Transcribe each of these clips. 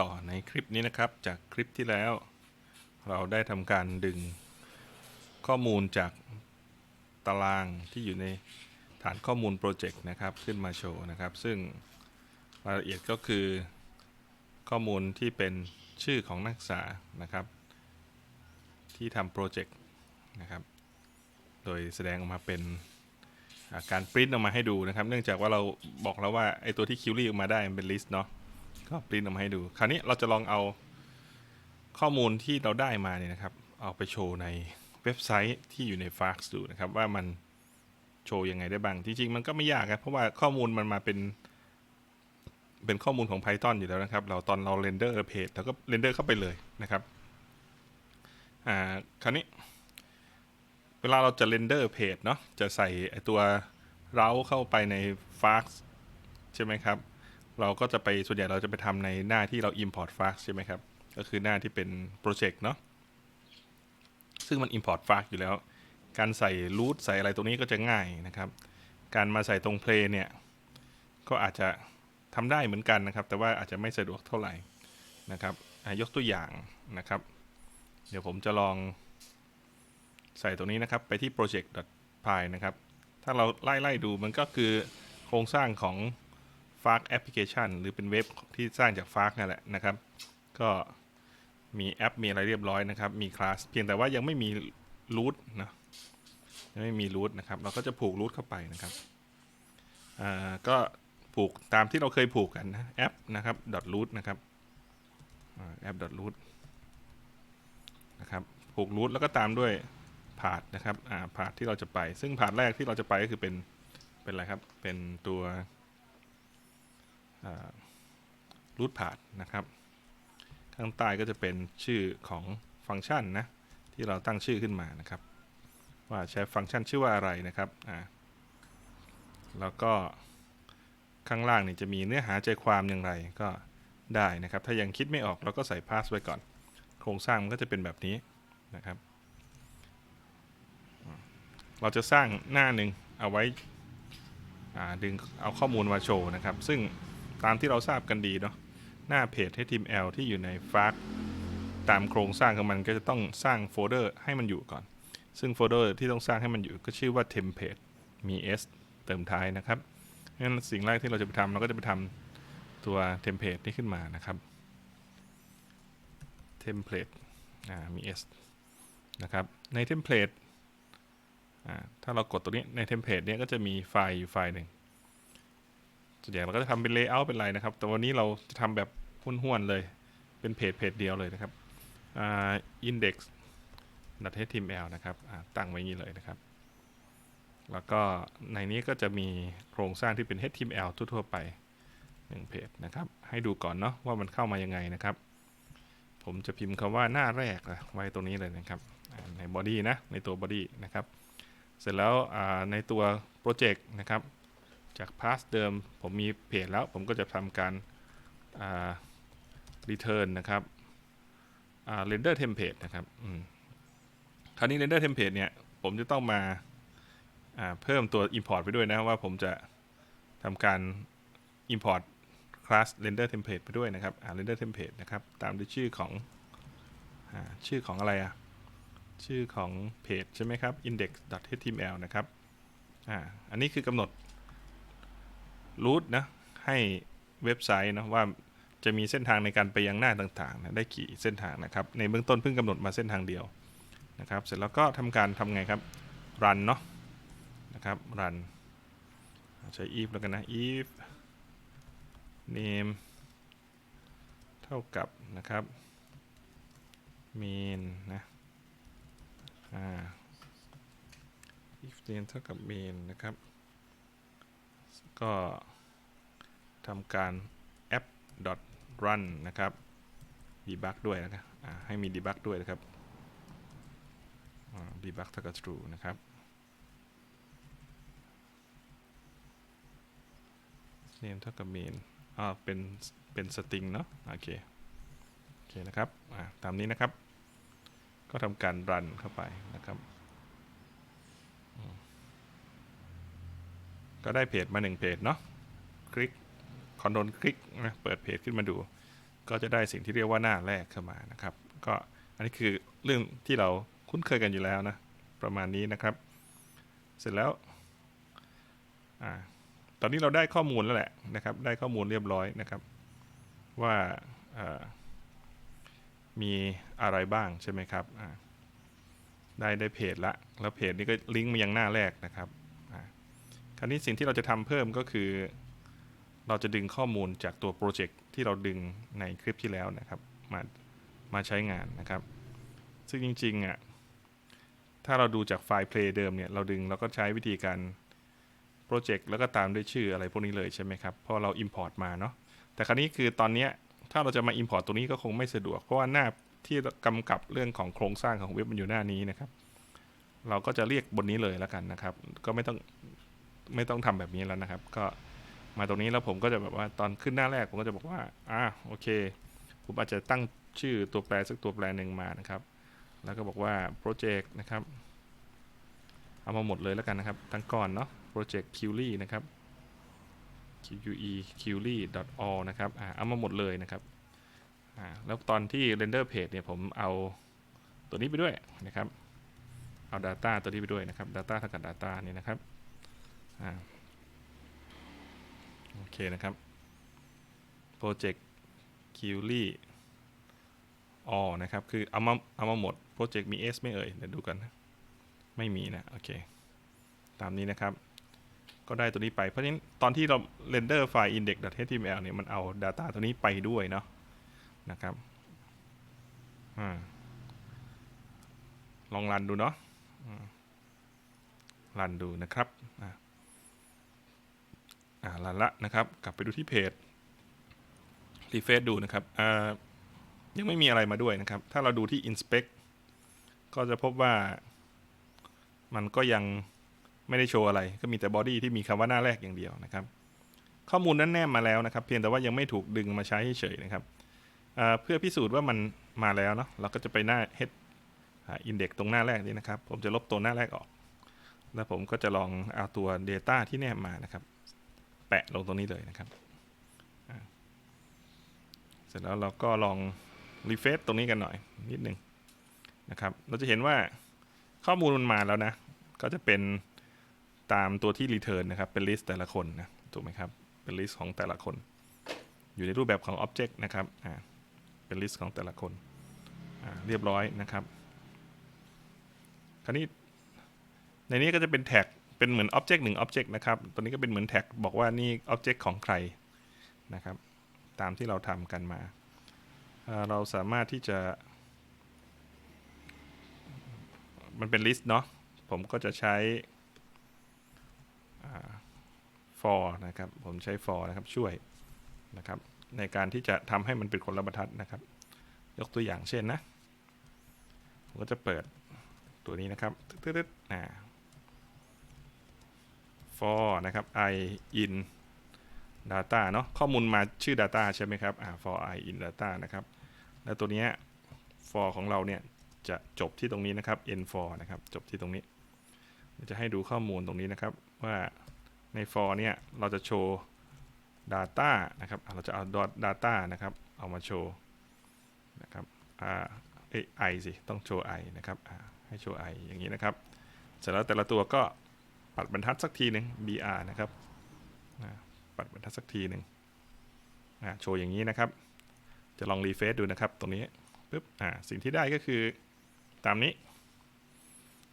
ต่อในคลิปนี้นะครับ จากคลิปที่แล้ว เราได้ทำการดึงข้อมูลจากตารางที่อยู่ในฐานข้อมูลโปรเจกต์นะครับขึ้นมาโชว์นะครับ ซึ่งรายละเอียดก็คือข้อมูลที่เป็นชื่อของนักศึกษานะครับ ที่ทำโปรเจกต์นะครับ โดยแสดงออกมาเป็นอาการปริ้นออกมาให้ดูนะครับ เนื่องจากว่าเราบอกแล้วว่าไอตัวที่คิวรี่ออกมาได้มันเป็นลิสต์เนาะ ก็ปริ้นออกมาให้ดู คราวนี้เราจะลองเอาข้อมูลที่เราได้มาเนี่ยนะครับ เอาไปโชว์ในเว็บไซต์ที่อยู่ใน f a x ดูนะครับ ว่ามันโชว์ยังไงได้บ้าง จริง ๆ มันก็ไม่ยากครับเพราะว่าข้อมูลมันมาเป็นเป็นข้อมูลของ Python อยู่แล้วนะครับ เราตอนเราเรนเดอร์เพจเราก็เรนเดอร์เข้าไปเลยนะครับอ่าคราวนี้ เวลาเราจะเรนเดอร์เพจเนาะจะใส่ไอตัวเราเข้าไปใน f a x ใช่ไหมครับ เราก็จะไปส่วนใหญ่เราจะไปทำในหน้าที่เรา import f a x ใช่ไหมครับ ก็คือหน้าที่เป็นโปรเจกต์เนาะซึ่งมัน import f a x อยู่แล้ว การใส่ root ใส่อะไรตรงนี้ก็จะง่ายนะครับ การมาใส่ตรง play เนี่ย ก็อาจจะทำได้เหมือนกันนะครับ แต่ว่าอาจจะไม่สะดวกเท่าไหร่นะครับยกตัวอย่างนะครับ เดี๋ยวผมจะลองใส่ตรงนี้นะครับไปที่ project.py นะครับ ถ้าเราไล่ไล่ดูมันก็คือโครงสร้างของ f a r แอปพลิเคชันหรือเป็นเว็บที่สร้างจาก f a r นั่นแหละนะครับ ก็มีแอปมีอะไรเรียบร้อยนะครับ มีคลาสเพียงแต่ว่ายังไม่มี root นะยังไม่มี root นะครับ เราก็จะผูก root เข้าไปนะครับอ่าก็ผูกตามที่เราเคยผูกกันนะแอปนะครับ .root นะครับแอป .root นะครับผูก root แล้วก็ตามด้วยพาดนะครับอ่าพาดที่เราจะไป ซึ่งพาดแรกที่เราจะไปก็คือเป็นเป็นอะไรครับ เป็นตัว รูทพาดนะครับ ข้างใต้ก็จะเป็นชื่อของฟังก์ชันนะที่เราตั้งชื่อขึ้นมานะครับ ว่าใช้ฟังก์ชันชื่อว่าอะไรนะครับอ่าแล้วก็ข้างล่างนี่จะมีเนื้อหาใจความอย่างไรก็ได้นะครับ ถ้ายังคิดไม่ออกเราก็ใส่พาสไว้ก่อน โครงสร้างมันก็จะเป็นแบบนี้นะครับ เราจะสร้างหน้าหนึ่งเอาไว้อ่าดึงเอาข้อมูลมาโชว์นะครับ ซึ่ง ตามที่เราทราบกันดีเนาะหน้าเพจ HTML ที่อยู่ในฟาร์กตามโครงสร้างของมันก็จะต้องสร้างโฟลเดอร์ให้มันอยู่ก่อน ซึ่งโฟลเดอร์ที่ต้องสร้างให้มันอยู่ก็ชื่อว่า template มี s เติมท้ายนะครับงั้นสิ่งแรกที่เราจะไปทำเราก็จะไปทำตัว template นี้ขึ้นมานะครับ template มี s นะครับ ใน template ถ้าเรากดตัวนี้ใน template เนี้ยก็จะมีไฟล์อยู่ไฟล์หนึ่ง ส่วนใหญ่เราก็จะทำเป็น layout เป็นไรนะครับ แต่วันนี้เราจะทำแบบห้วนๆเลย เป็นเพจเพจเดียวเลยนะครับอ่า index html นะครับอ่าตั้งไว้งนี้เลยนะครับ แล้วก็ในนี้ก็จะมีโครงสร้างที่เป็น html ทั่วๆไปหนึ่งเพจนะครับ ให้ดูก่อนเนาะว่ามันเข้ามายังไงนะครับ ผมจะพิมพ์คำว่าหน้าแรกไว้ตรงนี้เลยนะครับ ใน body นะ ในตัว body นะครับ เสร็จแล้วอ่าในตัวโปรเจกต์นะครับ จากพาสเดิมผมมีเพจแล้วผมก็จะทำการ return นะครับ render template นะครับคราวนี้ render template เนี่ย ผมจะต้องมาาเพิ่มตัว import ไปด้วยนะว่าผมจะทำการ import class render template ไปด้วยนะครับ render template นะครับ ตามด้วยชื่อของอชื่อของอะไรอะชื่อของเพจใช่ไหมครับ index.html นะครับอ่าอันนี้คือกำหนด รูทนะให้เว็บไซต์นะว่าจะมีเส้นทางในการไปยังหน้าต่างๆนะได้กี่เส้นทางนะครับ ในเบื้องต้นเพิ่งกำหนดมาเส้นทางเดียวนะครับ เสร็จแล้วก็ทำการทำไงครับ run เนาะนะครับ run ใช้ if แล้วกันนะ if name เท่ากับนะครับ main นะอ่า if name เท่ากับ main นะครับ ก็ ทำการ app run นะครับ debug ด้วยนะครับให้มี debug ด้วยนะครับ debug เท่ากับ true นะครับ name เท่ากับ main อ่าเป็น เป็น string เนาะโอเค โอเคนะครับอ่าตามนี้นะครับ ก็ทำการ run เข้าไปนะครับก็ได้เพจมาหนึ่งเพจเนาะคลิก อนโทรลคลิกนะเปิดเพจขึ้นมาดู ก็จะได้สิ่งที่เรียกว่าหน้าแรกเข้ามานะครับ ก็อันนี้คือเรื่องที่เราคุ้นเคยกันอยู่แล้วนะ ประมาณนี้นะครับ เสร็จแล้วอตอนนี้เราได้ข้อมูลแล้วแหละนะครับ ได้ข้อมูลเรียบร้อยนะครับ ว่ามีอะไรบ้างใช่ไหมครับได้ได้เพจละ แล้วเพจนี้ก็ลิงก์มายังหน้าแรกนะครับคราวนี้สิ่งที่เราจะทำเพิ่มก็คือ เราจะดึงข้อมูลจากตัวโปรเจกต์ที่เราดึงในคลิปที่แล้วนะครับ มามาใช้งานนะครับ ซึ่งจริงๆอะถ้าเราดูจากไฟล์ play เดิมเนี่ยเราดึงเราก็ใช้วิธีการโปรเจกต์แล้วก็ตามด้วยชื่ออะไรพวกนี้เลยใช่ไหมครับเพราะเรา import มาเนาะแต่คราวนี้คือตอนนี้ถ้าเราจะมา import ตัวนี้ก็คงไม่สะดวก เพราะว่าหน้าที่กำกับเรื่องของโครงสร้างของเว็บมันอยู่หน้านี้นะครับ เราก็จะเรียกบนนี้เลยแล้วกันนะครับ ก็ไม่ต้องไม่ต้องทำแบบนี้แล้วนะครับ ก็ มาตรงนี้แล้วผมก็จะแบบว่าตอนขึ้นหน้าแรกผมก็จะบอกว่าอ่าโอเค ผมอาจจะตั้งชื่อตัวแปรสักตัวแปรหนึ่งมานะครับ แล้วก็บอกว่าโปรเจกต์นะครับ เอามาหมดเลยแล้วกันนะครับ ทั้งก่อนเนาะโปรเจกต์ q l y นะครับ qe q l y all นะครับอ่าเอามาหมดเลยนะครับอ่าแล้วตอนที่ render page เนี่ยผมเอาตัวนี้ไปด้วยนะครับ เอา data ตัวนี้ไปด้วยนะครับ data เท่ากับ data นี่นะครับอ่า โอเคนะครับ project q l y all นะครับ คือเอามาเอามาหมด project มี s ไม่เอ่ย เดี๋ยวดูกันนะไม่มีนะ โอเค ตามนี้นะครับ ก็ได้ตัวนี้ไป เพราะฉะนั้นตอนที่เราเรนเดอร์ไฟล์ index.html เนี่ย มันเอา Data ตัวนี้ไปด้วยเนาะนะครับอลองรันดูเนาะรันดูนะครับอ่า อ่ารันละนะครับ กลับไปดูที่เพจรีเฟซดูนะครับอ่ายังไม่มีอะไรมาด้วยนะครับ ถ้าเราดูที่ inspect ก็จะพบว่ามันก็ยังไม่ได้โชว์อะไร ก็มีแต่ body ที่มีคำว่าหน้าแรกอย่างเดียวนะครับ ข้อมูลนั้นแนบมาแล้วนะครับ เพียงแต่ว่ายังไม่ถูกดึงมาใช้เฉยนะครับเพื่อพิสูจน์ว่ามันมาแล้วเนาะเราก็จะไปหน้า head index ตรงหน้าแรกนี้นะครับ ผมจะลบตัวหน้าแรกออก แล้วผมก็จะลองเอาตัว data ที่แนบมานะครับ แปะลงตรงนี้เลยนะครับ เสร็จแล้วเราก็ลองรีเฟซตรงนี้กันหน่อยนิดหนึ่งนะครับ เราจะเห็นว่าข้อมูลมันมาแล้วนะ ก็จะเป็นตามตัวที่ return นะครับ เป็น list แต่ละคนนะ ถูกไหมครับ เป็น list ของแต่ละคน อยู่ในรูปแบบของ object นะครับ อ่า เป็น list ของแต่ละคน อ่า เรียบร้อยนะครับ คราวนี้ในนี้ก็จะเป็นแท็ก เป็นเหมือน object หนึ่ง object นะครับ ตัวนี้ก็เป็นเหมือนแท็กบอกว่านี่ object ของใครนะครับ ตามที่เราทำกันมาเเราสามารถที่จะ มันเป็น list เนาะ ผมก็จะใช้ for นะครับ ผมใช้ for นะครับช่วยนะครับ ในการที่จะทำให้มันเป็นคนละบรรทัดนะครับ ยกตัวอย่างเช่นนะ ผมก็จะเปิดตัวนี้นะครับตึ๊ดๆอ่า for นะครับ i in data เนาะข้อมูลมาชื่อ data ใช่ไหมครับอ่า for i in data นะครับ แล้วตัวเนี้ย for ของเราเนี่ยจะจบที่ตรงนี้นะครับ n for นะครับ จบที่ตรงนี้ จะให้ดูข้อมูลตรงนี้นะครับ ว่าใน for เนี่ยเราจะโชว์ data นะครับ เราจะเอา dot data นะครับ เอามาโชว์นะครับอ่าเอ้ย i สิ ต้องโชว์ i นะครับอ่าให้โชว์ i อย่างนี้นะครับ เสร็จแล้วแต่ละตัวก็ ปัดบรรทัดสักทีหนึ่ง br นะครับปัดบรรทัดสักทีหนึ่งโชว์อย่างนี้นะครับ จะลองรีเฟซดูนะครับ ตรงนี้ปุ๊บสิ่งที่ได้ก็คือตามนี้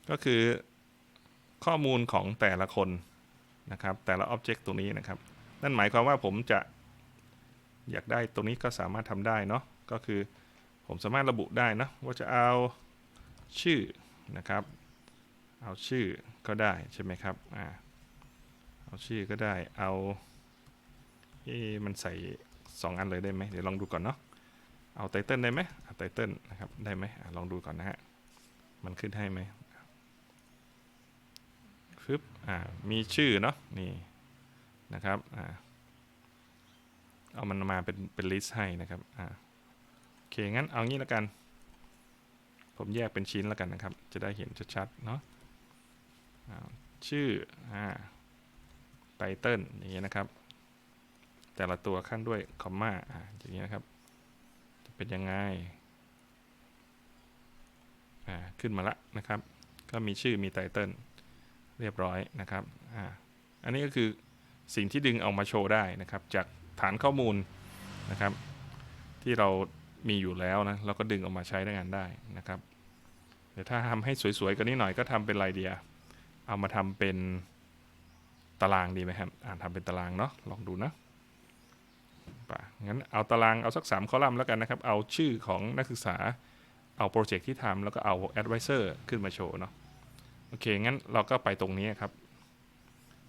ก็คือข้อมูลของแต่ละคนนะครับ แต่ละอ็อบเจกต์ตรงนี้นะครับ นั่นหมายความว่าผมจะอยากได้ตรงนี้ก็สามารถทำได้เนาะก็คือผมสามารถระบุได้นะว่าจะเอาชื่อนะครับ เอาชื่อก็ได้ใช่ไหมครับอ่าเอาชื่อก็ได้เอาเอ๊มันใส่สองอันเลยได้ไหมเดี๋ยวลองดูก่อนเนาะเอาไตเติลได้ไหมเอาไตเติลนะครับได้ไหมอลองดูก่อนนะฮะมันขึ้นให้ไหมฟึบอ่ามีชื่อเนาะนี่นะครับอ่าเอามันมาเป็นเป็นลิสต์ให้นะครับอ่าโอเคงั้นเอางี้แล้วกัน ผมแยกเป็นชิ้นแล้วกันนะครับ จะได้เห็นชัดๆเนาะ ชื่ออไตเติลอย่างเงี้ยนะครับ แต่ละตัวขั้นด้วยคอมมาอ่าอย่างนี้นะครับจะเป็นยังไงขึ้นมาละนะครับ ก็มีชื่อมีไตเติลเรียบร้อยนะครับออันนี้ก็คือสิ่งที่ดึงเอามาโชว์ได้นะครับ จากฐานข้อมูลนะครับ ที่เรามีอยู่แล้วนะเราก็ดึงออกมาใช้ได้งานได้นะครับเดี๋ยวถ้าทำให้สวยๆกันนิดหน่อยก็ทำเป็นไรเดีย เอามาทำเป็นตารางดีไหมครับ อ่านทำเป็นตารางเนาะ ลองดูนะป่ะงั้นเอาตารางเอาสักสามคอลัมน์แล้วกันนะครับ เอาชื่อของนักศึกษา เอาโปรเจกต์ที่ทำแล้วก็เอา advisor ขึ้นมาโชว์เนาะ โอเค งั้นเราก็ไปตรงนี้ครับ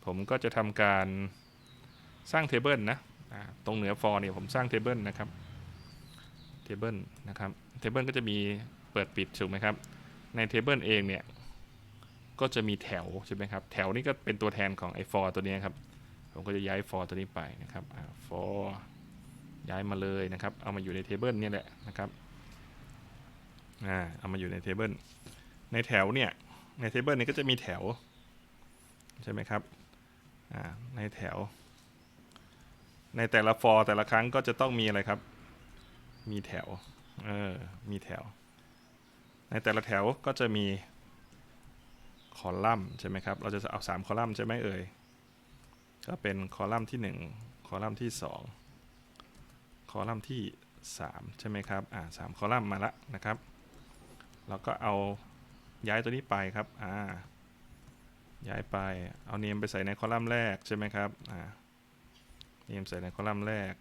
ผมก็จะทำการสร้างเทเบิลนะ ตรงเหนือ for เนี่ยผมสร้างเทเบิลนะครับ เทเบิลนะครับ เทเบิลก็จะมีเปิดปิดถูกไหมครับ ในเทเบิลเองเนี่ย ก็จะมีแถวใช่ไหมครับ แถวนี้ก็เป็นตัวแทนของไอ้ for ตัวนี้ครับ ผมก็จะย้าย for ตัวนี้ไปนะครับอ่า for ย้ายมาเลยนะครับ เอามาอยู่ในเทเบิลนี่แหละนะครับ อ่า เอามาอยู่ในเทเบิล ในแถวเนี่ย ในเทเบิลนี้ก็จะมีแถว ใช่ไหมครับ อ่า ในแถว ในแต่ละฟอร์แต่ละครั้งก็จะต้องมีอะไรครับ มีแถว เออ มีแถว ในแต่ละแถวก็จะมี คอลัมน์ใช่ไหมครับ เราจะเอาสามคอลัมน์ใช่ไหมเอ่ย ก็เป็นคอลัมน์ที่หนึ่งคอลัมน์ที่สองคอลัมน์ที่สามใช่ไหมครับ อ่าสามคอลัมน์มาละนะครับ เราก็เอาย้ายตัวนี้ไปครับ อ่า ย้ายไป เอาเนมไปใส่ในคอลัมน์แรกใช่ไหมครับ อ่า เนมใส่ในคอลัมน์แรก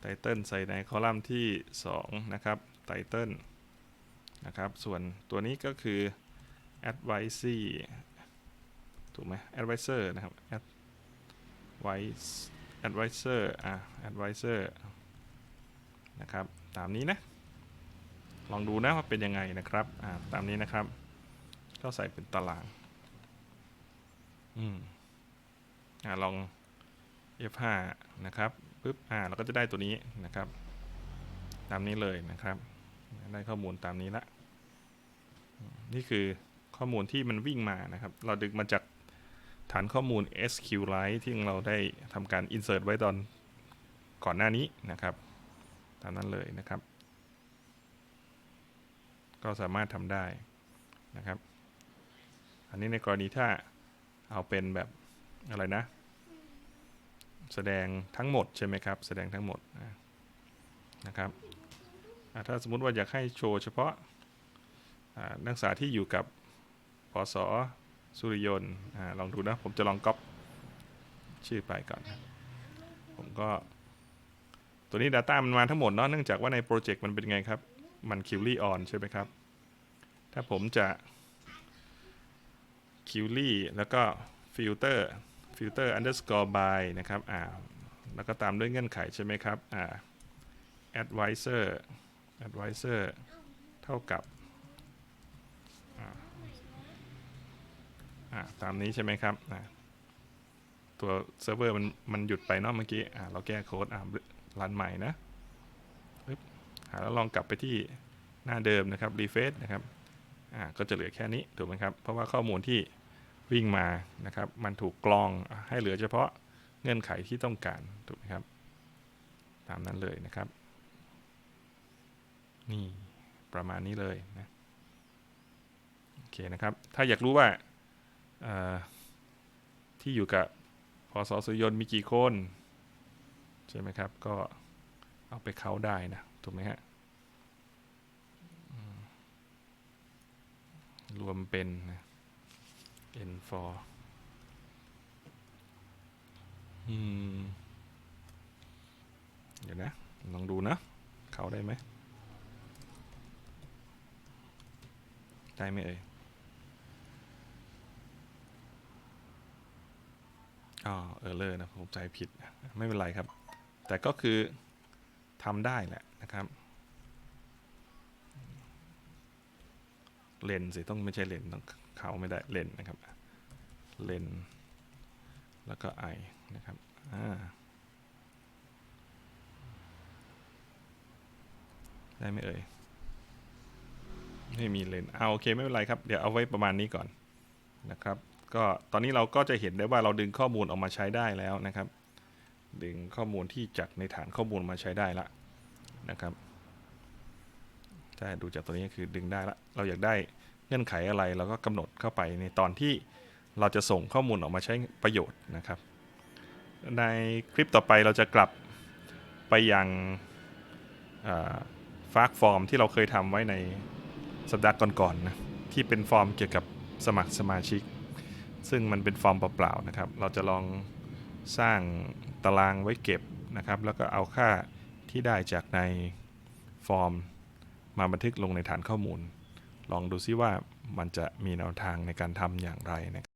ไตเติลใส่ในคอลัมน์ที่ 2 นะครับ ไตเติลนะครับ ส่วนตัวนี้ก็คือ advice ถูกไหม advisor นะครับ advice advisor อ่า advisor นะครับ ตามนี้นะ ลองดูนะว่าเป็นยังไงนะครับ อ่า ตามนี้นะครับ ก็ใส่เป็นตาราง อืม อ่าลอง F5 นะครับปึ๊บ อ่า เราก็จะได้ตัวนี้นะครับ ตามนี้เลยนะครับ ได้ข้อมูลตามนี้ละ นี่คือ ข้อมูลที่มันวิ่งมานะครับ เราดึงมาจากฐานข้อมูล SQLite ที่เราได้ทำการ insert ไว้ตอนก่อนหน้านี้นะครับ ตามนั้นเลยนะครับ ก็สามารถทำได้นะครับ อันนี้ในกรณีถ้าเอาเป็นแบบอะไรนะ แสดงทั้งหมดใช่ไหมครับ แสดงทั้งหมดนะครับ ถ้าสมมุติว่าอยากให้โชว์เฉพาะนักศึกษาที่อยู่กับ พศสุริยนต์ลองดูนะ ผมจะลองก๊อปชื่อไปก่อนนะผมก็ ตัวนี้ Data มันมาทั้งหมดเนาะเนื่องจากว่าในโปรเจกต์มันเป็นไงครับ มัน q u e r y on ใช่ไหมครับ ถ้าผมจะ q u e r y แล้วก็ filter filter underscore by นะครับอ่าแล้วก็ตามด้วยเงื่อนไขใช่ไหมครับอ่า advisor advisor เท่ากับอ่า อ่าตามนี้ใช่ไหมครับอ่าตัวเซิร์ฟเวอร์มันมันหยุดไปเนาะเมื่อกี้อ่าเราแก้โค้ดอ่ารันใหม่นะปึ๊บอ่าแล้วลองกลับไปที่หน้าเดิมนะครับ refresh นะครับอ่าก็จะเหลือแค่นี้ถูกไหมครับ เพราะว่าข้อมูลที่วิ่งมานะครับ มันถูกกรองให้เหลือเฉพาะเงื่อนไขที่ต้องการถูกไหมครับ ตามนั้นเลยนะครับ นี่ประมาณนี้เลยนะโอเคนะครับ ถ้าอยากรู้ว่า ที่อยู่กับพศสุยนต์มีกี่คน ใช่ไหมครับ ก็เอาไปเขาได้นะ ถูกไหมฮะ รวมเป็น n for อืม เดี๋ยวนะ ลองดูนะ เขาได้ไหม ได้ไหมเอ่ย อ๋อเออเลอร์นะผมใจผิดไม่เป็นไรครับ แต่ก็คือทำได้แหละนะครับ เลนสิต้องไม่ใช่เลนต้องเขาไม่ได้เลนนะครับเลนแล้วก็ไอนะครับอ่าได้ไหมเอ่ยไม่มีเลนเอาโอเคไม่เป็นไรครับ เดี๋ยวเอาไว้ประมาณนี้ก่อนนะครับ ก็ตอนนี้เราก็จะเห็นได้ว่าเราดึงข้อมูลออกมาใช้ได้แล้วนะครับ ดึงข้อมูลที่จากในฐานข้อมูลมาใช้ได้ละนะครับถ้าดูจากตัวนี้คือดึงได้ละเราอยากได้เงื่อนไขอะไรเราก็กำหนดเข้าไปในตอนที่เราจะส่งข้อมูลออกมาใช้ประโยชน์นะครับ ในคลิปต่อไปเราจะกลับไปยังฟากฟอร์มที่เราเคยทำไว้ในสัปดาห์ก่อนๆนะที่เป็นฟอร์มเกี่ยวกับสมัครสมาชิก ซึ่งมันเป็นฟอร์มเปล่าๆนะครับ เราจะลองสร้างตารางไว้เก็บนะครับ แล้วก็เอาค่าที่ได้จากในฟอร์ม มาบันทึกลงในฐานข้อมูล ลองดูซิว่ามันจะมีแนวทางในการทำอย่างไรนะครับ